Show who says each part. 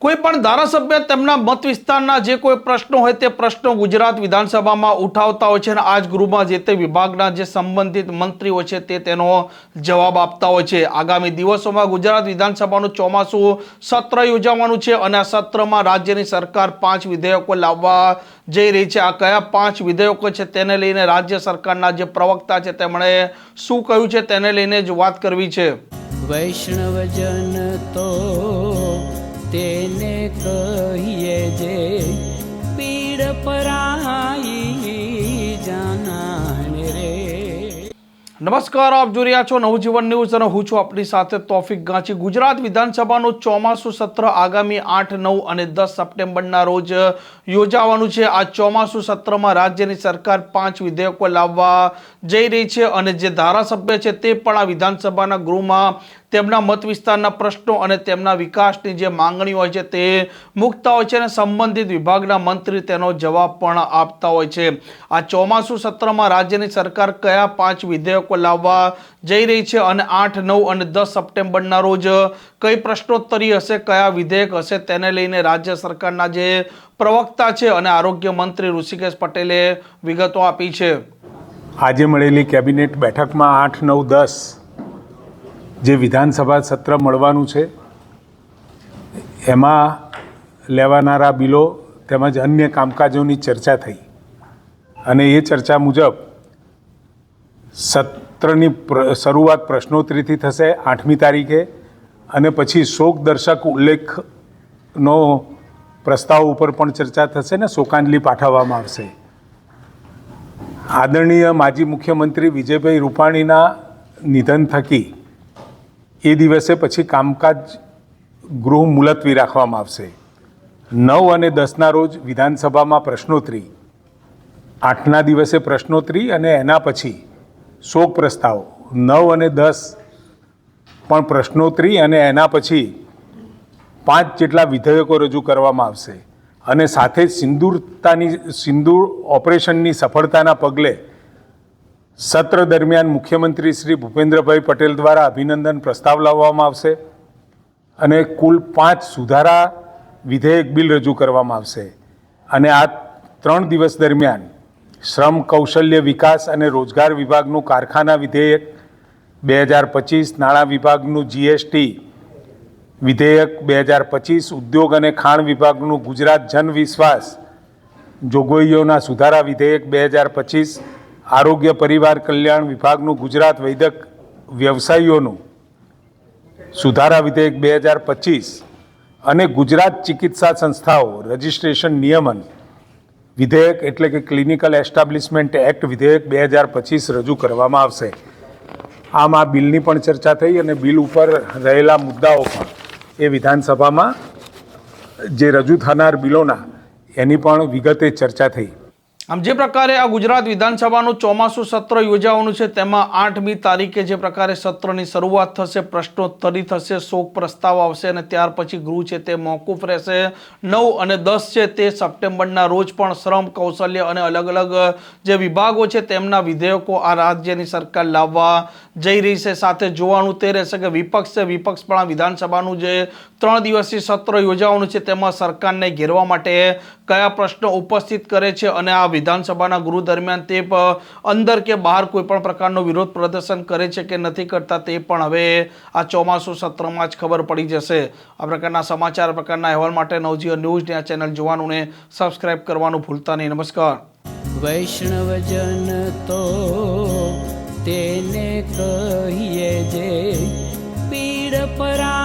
Speaker 1: કોઈ પણ ધારાસભ્ય તેમના મત વિસ્તારના જે કોઈ પ્રશ્નો હોય તે પ્રશ્નો ગુજરાત વિધાનસભામાં ઉઠાવતા હોય છે અને આજ ગૃહમાં જે તે વિભાગના જે સંબંધિત મંત્રીઓ છે તે તેનો જવાબ આપતા હોય છે. આગામી દિવસોમાં ગુજરાત વિધાનસભાનું ચોમાસું સત્ર યોજાવાનું છે અને આ સત્રમાં રાજ્યની સરકાર પાંચ વિધેયકો લાવવા જઈ રહી છે. આ કયા પાંચ વિધેયકો છે તેને લઈને રાજ્ય સરકારના જે પ્રવક્તા છે તેમણે શું કહ્યું છે તેને લઈને જ વાત કરવી છે.
Speaker 2: વૈષ્ણવજન તો તેને કહીએ
Speaker 1: નમસ્કાર, આપ જોઈ રહ્યા છો નવજીવન ન્યૂઝ અને હું છું આપણી સાથે તોફિક ગાંચી. ગુજરાત વિધાનસભાનું ચોમાસું સત્ર આગામી આઠ, નવ અને દસ સપ્ટેમ્બરના રોજ યોજાવાનું છે. આ ચોમાસું સત્રમાં રાજ્યની સરકાર પાંચ વિધેયકો લાવવા જઈ રહી છે અને જે ધારાસભ્ય છે તે પણ આ વિધાનસભાના ગૃહમાં તેમના મત વિસ્તારના પ્રશ્નો અને તેમના વિકાસની જે માંગણી હોય છે તે મૂકતા હોય છે અને સંબંધિત વિભાગના મંત્રી તેનો જવાબ પણ આપતા હોય છે. આ ચોમાસું સત્રમાં રાજ્યની સરકાર કયા પાંચ વિધેયકો લાવવા જઈ રહી છે અને આઠ, નવ અને દસ સપ્ટેમ્બરના રોજ કઈ પ્રશ્નોત્તરી હશે, કયા વિધેયક હશે તેને લઈને રાજ્ય સરકારના જે પ્રવક્તા છે અને આરોગ્ય મંત્રી ઋષિકેશ પટેલે વિગતો આપી છે.
Speaker 3: આજે મળેલી કેબિનેટ બેઠકમાં આઠ, નવ, દસ જે વિધાનસભા સત્ર મળવાનું છે, એમાં લેવાનારા બિલો તેમજ અન્ય કામકાજોની ચર્ચા થઈ. અને એ ચર્ચા મુજબ સત્રની શરૂઆત પ્રશ્નોત્તરીથી થશે આઠમી તારીખે અને પછી શોક દર્શક ઉલ્લેખનો પ્રસ્તાવ ઉપર પણ ચર્ચા થશે ને શોકાંજલિ પાઠવવામાં આવશે. આદરણીય માજી મુખ્યમંત્રી વિજયભાઈ રૂપાણીના નિધન થકી એ દિવસે પછી કામકાજ ગૃહ મુલતવી રાખવામાં આવશે. નવ અને દસના રોજ વિધાનસભામાં પ્રશ્નોત્તરી. આઠના દિવસે પ્રશ્નોત્તરી અને એના પછી શોક પ્રસ્તાવ. નવ અને દસ પણ પ્રશ્નોત્તરી અને એના પછી પાંચ જેટલા વિધેયકો રજૂ કરવામાં આવશે. અને સાથે જ સિંદૂરતાની, સિંદૂર ઓપરેશનની સફળતાના પગલે સત્ર દરમિયાન મુખ્યમંત્રી શ્રી ભૂપેન્દ્રભાઈ પટેલ દ્વારા અભિનંદન પ્રસ્તાવ લાવવામાં આવશે અને કુલ પાંચ સુધારા વિધેયક બિલ રજૂ કરવામાં આવશે. અને આ ત્રણ દિવસ દરમિયાન શ્રમ, કૌશલ્ય વિકાસ અને રોજગાર વિભાગનું કારખાના વિધેયક બે હજાર પચીસ, નાણાં વિભાગનું જીએસટી વિધેયક બે હજાર પચીસ, ઉદ્યોગ અને ખાણ વિભાગનું ગુજરાત જન વિશ્વાસ જોગવાઈઓના સુધારા વિધેયક બે હજાર પચીસ, આરોગ્ય પરિવાર કલ્યાણ વિભાગનું ગુજરાત વૈદક વ્યવસાયીઓનું સુધારા વિધેયક બે હજાર પચીસ અને ગુજરાત ચિકિત્સા સંસ્થાઓ, રજિસ્ટ્રેશન નિયમન વિધેયક એટલે કે ક્લિનિકલ એસ્ટાબ્લિશમેન્ટ એક્ટ વિધેયક બે હજાર પચીસ રજૂ કરવામાં આવશે. આમ આ બિલની પણ ચર્ચા થઈ અને બિલ ઉપર રહેલા મુદ્દાઓ પણ એ વિધાનસભામાં જે રજૂ થનાર બિલોના એની પણ વિગતે ચર્ચા થઈ.
Speaker 1: આમ જે પ્રકારે આ ગુજરાત વિધાનસભાનું ચોમાસું સત્ર યોજાવાનું છે, તેમાં આઠમી તારીખે જે પ્રકારે સત્રની શરૂઆત થશે, પ્રશ્નોત્તરી થશે, શોક પ્રસ્તાવ આવશે અને ત્યાર પછી ગૃહ છે તે મોકૂફ રહેશે. નવ અને દસ છે તે સપ્ટેમ્બરના રોજ પણ શ્રમ, કૌશલ્ય અને અલગ અલગ જે વિભાગો છે તેમના વિધેયકો આ રાજ્યની સરકાર લાવવા જઈ રહી છે. સાથે જોવાનું તે રહેશે કે વિપક્ષ છે, વિપક્ષ પણ આ વિધાનસભાનું જે ત્રણ દિવસીય સત્ર યોજાવાનું છે, તેમાં સરકારને ઘેરવા માટે કયા પ્રશ્નો ઉપસ્થિત કરે છે અને આ વિધાનસભાના ગૃહ દરમિયાન તે અંદર કે બહાર કોઈ પણ પ્રકારનો વિરોધ પ્રદર્શન કરે છે કે નથી કરતા તે પણ હવે આ ચોમાસું સત્રમાં જ ખબર પડી જશે. આ પ્રકારના સમાચાર પ્રકારના અહેવાલ માટે નવજીવન ન્યૂઝની આ ચેનલ જોવાનું ને સબસ્ક્રાઇબ કરવાનું ભૂલતા નહીં. નમસ્કાર.
Speaker 2: વૈષ્ણવજન તો તેને કહીએ જે પીડ પરા